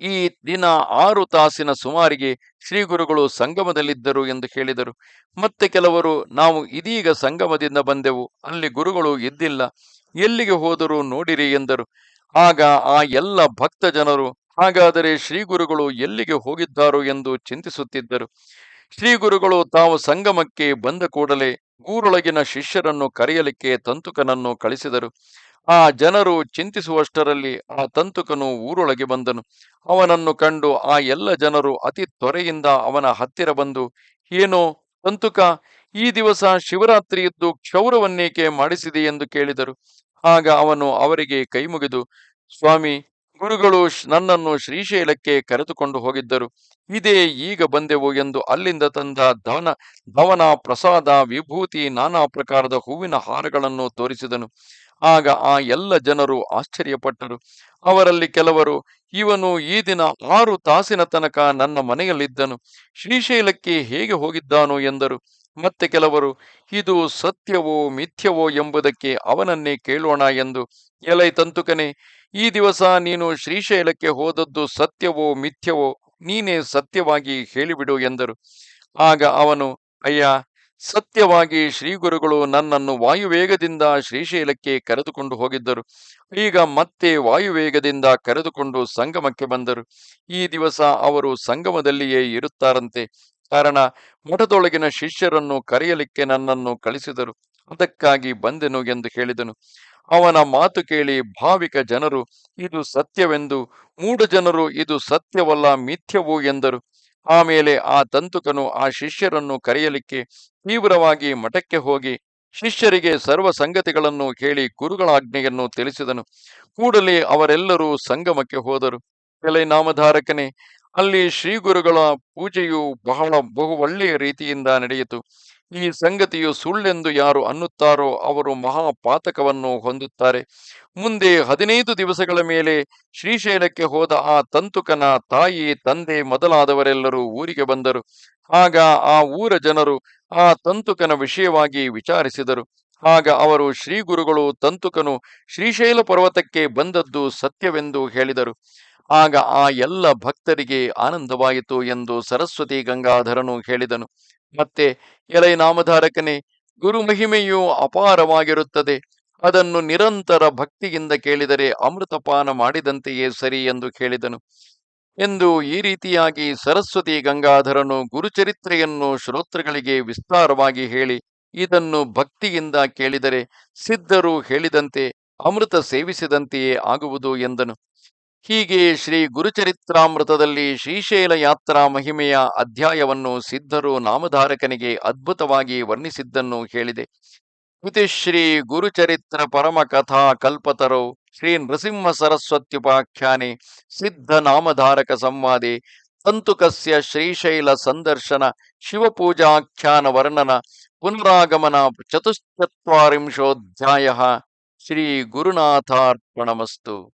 ಈ ದಿನ ಆರು ತಾಸಿನ ಸುಮಾರಿಗೆ ಶ್ರೀ ಗುರುಗಳು ಸಂಗಮದಲ್ಲಿದ್ದರು ಎಂದು ಹೇಳಿದರು. ಮತ್ತೆ ಕೆಲವರು, ನಾವು ಇದೀಗ ಸಂಗಮದಿಂದ ಬಂದೆವು, ಅಲ್ಲಿ ಗುರುಗಳು ಇದ್ದಿಲ್ಲ ಎಲ್ಲಿಗೆ ಹೋದರೂ ನೋಡಿರಿ ಎಂದರು. ಆಗ ಆ ಎಲ್ಲ ಭಕ್ತ ಜನರು ಹಾಗಾದರೆ ಶ್ರೀ ಗುರುಗಳು ಎಲ್ಲಿಗೆ ಹೋಗಿದ್ದಾರೋ ಎಂದು ಚಿಂತಿಸುತ್ತಿದ್ದರು. ಶ್ರೀ ಗುರುಗಳು ತಾವು ಸಂಗಮಕ್ಕೆ ಬಂದ ಕೂಡಲೇ, ಊರೊಳಗಿನ ಶಿಷ್ಯರನ್ನು ಕರೆಯಲಿಕ್ಕೆ ತಂತುಕನನ್ನು ಕಳಿಸಿದರು. ಆ ಜನರು ಚಿಂತಿಸುವಷ್ಟರಲ್ಲಿ ಆ ತಂತುಕನು ಊರೊಳಗೆ ಬಂದನು. ಅವನನ್ನು ಕಂಡು ಆ ಎಲ್ಲ ಜನರು ಅತಿ ತ್ವರೆಯಿಂದ ಅವನ ಹತ್ತಿರ ಬಂದು, ಏನೋ ತಂತುಕ, ಈ ದಿವಸ ಶಿವರಾತ್ರಿ ಇದ್ದು ಕ್ಷೌರವನ್ನೇಕೆ ಮಾಡಿಸಿದೆ? ಎಂದು ಕೇಳಿದರು. ಆಗ ಅವನು ಅವರಿಗೆ ಕೈಮುಗಿದು, ಸ್ವಾಮಿ, ಗುರುಗಳು ನನ್ನನ್ನು ಶ್ರೀಶೈಲಕ್ಕೆ ಕರೆದುಕೊಂಡು ಹೋಗಿದ್ದರು. ಇದೇ ಈಗ ಬಂದೆವು ಎಂದು ಅಲ್ಲಿಂದ ತಂದ ಧವನ ಧವನ ಪ್ರಸಾದ, ವಿಭೂತಿ, ನಾನಾ ಪ್ರಕಾರದ ಹೂವಿನ ಹಾರಗಳನ್ನು ತೋರಿಸಿದನು. ಆಗ ಆ ಎಲ್ಲ ಜನರು ಆಶ್ಚರ್ಯಪಟ್ಟರು. ಅವರಲ್ಲಿ ಕೆಲವರು, ಇವನು ಈ ದಿನ ಆರು ತಾಸಿನ ತನಕ ನನ್ನ ಮನೆಯಲ್ಲಿದ್ದನು. ಶ್ರೀಶೈಲಕ್ಕೆ ಹೇಗೆ ಹೋಗಿದ್ದಾನು ಎಂದರು. ಮತ್ತೆ ಕೆಲವರು, ಇದು ಸತ್ಯವೋ ಮಿಥ್ಯವೋ ಎಂಬುದಕ್ಕೆ ಅವನನ್ನೇ ಕೇಳೋಣ ಎಂದು. ಎಲೈ ತಂತುಕನೆ, ಈ ದಿವಸ ನೀನು ಶ್ರೀಶೈಲಕ್ಕೆ ಹೋದದ್ದು ಸತ್ಯವೋ ಮಿಥ್ಯವೋ ನೀನೇ ಸತ್ಯವಾಗಿ ಹೇಳಿಬಿಡು ಎಂದರು. ಆಗ ಅವನು, ಅಯ್ಯ ಸತ್ಯವಾಗಿ ಶ್ರೀ ಗುರುಗಳು ನನ್ನನ್ನು ವಾಯುವೇಗದಿಂದ ಶ್ರೀಶೈಲಕ್ಕೆ ಕರೆದುಕೊಂಡು ಹೋಗಿದ್ದರು. ಈಗ ಮತ್ತೆ ವಾಯುವೇಗದಿಂದ ಕರೆದುಕೊಂಡು ಸಂಗಮಕ್ಕೆ ಬಂದರು. ಈ ದಿವಸ ಅವರು ಸಂಗಮದಲ್ಲಿಯೇ ಇರುತ್ತಾರಂತೆ. ಕಾರಣ, ಮಠದೊಳಗಿನ ಶಿಷ್ಯರನ್ನು ಕರೆಯಲಿಕ್ಕೆ ನನ್ನನ್ನು ಕಳಿಸಿದರು. ಅದಕ್ಕಾಗಿ ಬಂದೆನು ಎಂದು ಹೇಳಿದನು. ಅವನ ಮಾತು ಕೇಳಿ ಭಾವಿಕ ಜನರು, ಇದು ಸತ್ಯವೆಂದು. ಮೂಢ ಜನರು, ಇದು ಸತ್ಯವಲ್ಲ, ಮಿಥ್ಯವು ಎಂದರು. ಆಮೇಲೆ ಆ ತಂತುಕನು ಆ ಶಿಷ್ಯರನ್ನು ಕರೆಯಲಿಕ್ಕೆ ತೀವ್ರವಾಗಿ ಮಠಕ್ಕೆ ಹೋಗಿ ಶಿಷ್ಯರಿಗೆ ಸರ್ವ ಸಂಗತಿಗಳನ್ನು ಹೇಳಿ ಗುರುಗಳಾಜ್ಞೆಯನ್ನು ತಿಳಿಸಿದನು. ಕೂಡಲೇ ಅವರೆಲ್ಲರೂ ಸಂಗಮಕ್ಕೆ ಹೋದರು. ಎಲೆ ನಾಮಧಾರಕನೇ, ಅಲ್ಲಿ ಶ್ರೀ ಗುರುಗಳ ಪೂಜೆಯು ಬಹಳ ಬಹು ಒಳ್ಳೆಯ ರೀತಿಯಿಂದ ನಡೆಯಿತು. ಈ ಸಂಗತಿಯು ಸುಳ್ಳೆಂದು ಯಾರು ಅನ್ನುತ್ತಾರೋ ಅವರು ಮಹಾಪಾತಕವನ್ನು ಹೊಂದುತ್ತಾರೆ. ಮುಂದೆ ಹದಿನೈದು ದಿವಸಗಳ ಮೇಲೆ ಶ್ರೀಶೈಲಕ್ಕೆ ಹೋದ ಆ ತಂತುಕನ ತಾಯಿ, ತಂದೆ ಮೊದಲಾದವರೆಲ್ಲರೂ ಊರಿಗೆ ಬಂದರು. ಆಗ ಆ ಊರ ಜನರು ಆ ತಂತುಕನ ವಿಷಯವಾಗಿ ವಿಚಾರಿಸಿದರು. ಆಗ ಅವರು ಶ್ರೀ ಗುರುಗಳು ತಂತುಕನು ಶ್ರೀಶೈಲ ಪರ್ವತಕ್ಕೆ ಬಂದದ್ದು ಸತ್ಯವೆಂದು ಹೇಳಿದರು. ಆಗ ಆ ಎಲ್ಲ ಭಕ್ತರಿಗೆ ಆನಂದವಾಯಿತು ಎಂದು ಸರಸ್ವತಿ ಗಂಗಾಧರನು ಹೇಳಿದನು. ಮತ್ತೆ ಎಲೈ ನಾಮಧಾರಕನೇ ಗುರು ಮಹಿಮೆಯು ಅಪಾರವಾಗಿರುತ್ತದೆ. ಅದನ್ನು ನಿರಂತರ ಭಕ್ತಿಯಿಂದ ಕೇಳಿದರೆ ಅಮೃತಪಾನ ಮಾಡಿದಂತೆಯೇ ಸರಿ ಎಂದು ಕೇಳಿದನು. ಎಂದು ಈ ರೀತಿಯಾಗಿ ಸರಸ್ವತಿ ಗಂಗಾಧರನು ಗುರುಚರಿತ್ರೆಯನ್ನು ಶ್ರೋತೃಗಳಿಗೆ ವಿಸ್ತಾರವಾಗಿ ಹೇಳಿ, ಇದನ್ನು ಭಕ್ತಿಯಿಂದ ಕೇಳಿದರೆ ಸಿದ್ಧರು ಹೇಳಿದಂತೆ ಅಮೃತ ಸೇವಿಸಿದಂತೆಯೇ ಆಗುವುದು ಎಂದನು. ಹೀಗೆ ಶ್ರೀ ಗುರುಚರಿತ್ರಾಮೃತದಲ್ಲಿ ಶ್ರೀಶೈಲ ಯಾತ್ರಾ ಮಹಿಮೆಯ ಅಧ್ಯಾಯವನ್ನು ಸಿದ್ಧರು ನಾಮಧಾರಕನಿಗೆ ಅದ್ಭುತವಾಗಿ ವರ್ಣಿಸಿದ್ದನ್ನು ಹೇಳಿದೆ. ಇತಿ ಶ್ರೀ ಗುರುಚರಿತ್ರ ಪರಮ ಕಥಾ ಕಲ್ಪತರೋ, ಶ್ರೀ ನೃಸಿಂಹ ಸರಸ್ವತ್ಯುಪಾಖ್ಯಾನೆ ಸಿದ್ಧ ನಾಮಧಾರಕ ಸಂವಾದೆ ತಂತುಕಸ್ಯ ಶ್ರೀಶೈಲ ಸಂದರ್ಶನ, ಶಿವಪೂಜಾಖ್ಯಾನ ವರ್ಣನ, ಪುನರಾಗಮನ ಚತುಶ್ಚತ್ವರಿಂಶೋಧ್ಯಾಯ. ಶ್ರೀ ಗುರುನಾಥಾರ್ಪಣಮಸ್ತು.